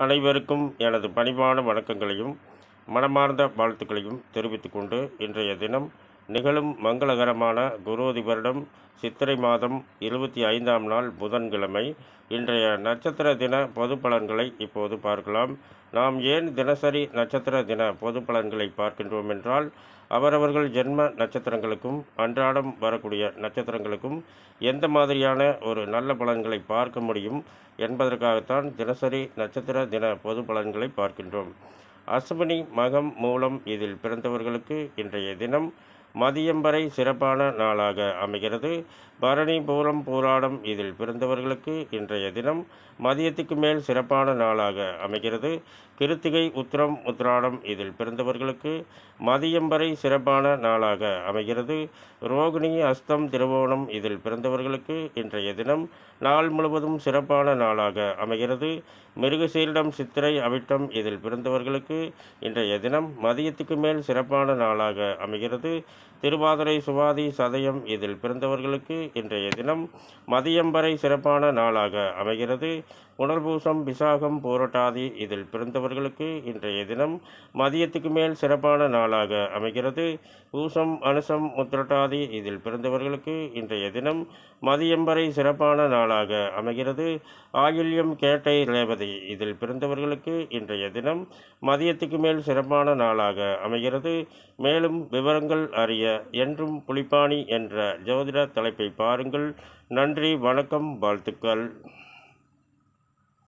அனைவருக்கும் எனது பணிவான வணக்கங்களையும் மனமார்ந்த வாழ்த்துக்களையும் தெரிவித்துக்கொண்டு இன்றைய தினம் நிகழும் மங்களகரமான குரோதி வருடம் சித்திரை மாதம் இருபத்தி ஐந்தாம் நாள் புதன்கிழமை. இன்றைய நட்சத்திர தின பொது பலன்களை இப்போது பார்க்கலாம். நாம் ஏன் தினசரி நட்சத்திர தின பொது பலன்களை பார்க்கின்றோம் என்றால் அவரவர்கள் ஜென்ம நட்சத்திரங்களுக்கும் அன்றாடம் வரக்கூடிய நட்சத்திரங்களுக்கும் எந்த மாதிரியான ஒரு நல்ல பலன்களை பார்க்க முடியும் என்பதற்காகத்தான் தினசரி நட்சத்திர தின பொது பலன்களை பார்க்கின்றோம். அஸ்வினி மகம் மூலம் இதில் பிறந்தவர்களுக்கு இன்றைய தினம் மதியம் வரை சிறப்பான நாளாக அமைகிறது. பரணி பூரம் பூராடம் இதில் பிறந்தவர்களுக்கு இன்றைய தினம் மதியத்துக்கு மேல் சிறப்பான நாளாக அமைகிறது. கிருத்திகை உத்திரம் உத்ராடம் இதில் பிறந்தவர்களுக்கு மதியம் வரை சிறப்பான நாளாக அமைகிறது. ரோகிணி அஸ்தம் திருவோணம் இதில் பிறந்தவர்களுக்கு இன்றைய தினம் நாள் முழுவதும் சிறப்பான நாளாக அமைகிறது. மிருகசீரிடம் சித்திரை அவிட்டம் இதில் பிறந்தவர்களுக்கு இன்றைய தினம் மதியத்துக்கு மேல் சிறப்பான நாளாக அமைகிறது. திருவாதிரை சுவாதி சதயம் இதில் பிறந்தவர்களுக்கு இன்றைய தினம் மதியம் வரை சிறப்பான நாளாக அமைகிறது. புனர்பூசம் விசாகம் போராட்டாதி இதில் பிறந்தவர்களுக்கு இன்றைய தினம் மதியத்துக்கு மேல் சிறப்பான நாளாக அமைகிறது. பூசம் அனுசம் முத்திரட்டாதி இதில் பிறந்தவர்களுக்கு இன்றைய தினம் மதியம் வரை சிறப்பான நாளாக அமைகிறது. ஆயில்யம் கேட்டை ரேவதி இதில் பிறந்தவர்களுக்கு இன்றைய தினம் மதியத்துக்கு மேல் சிறப்பான நாளாக அமைகிறது. மேலும் விவரங்கள் அறிய என்றும் புலிப்பாணி என்ற ஜோதிட தலைப்பை பாருங்கள். நன்றி வணக்கம் வாழ்த்துக்கள்.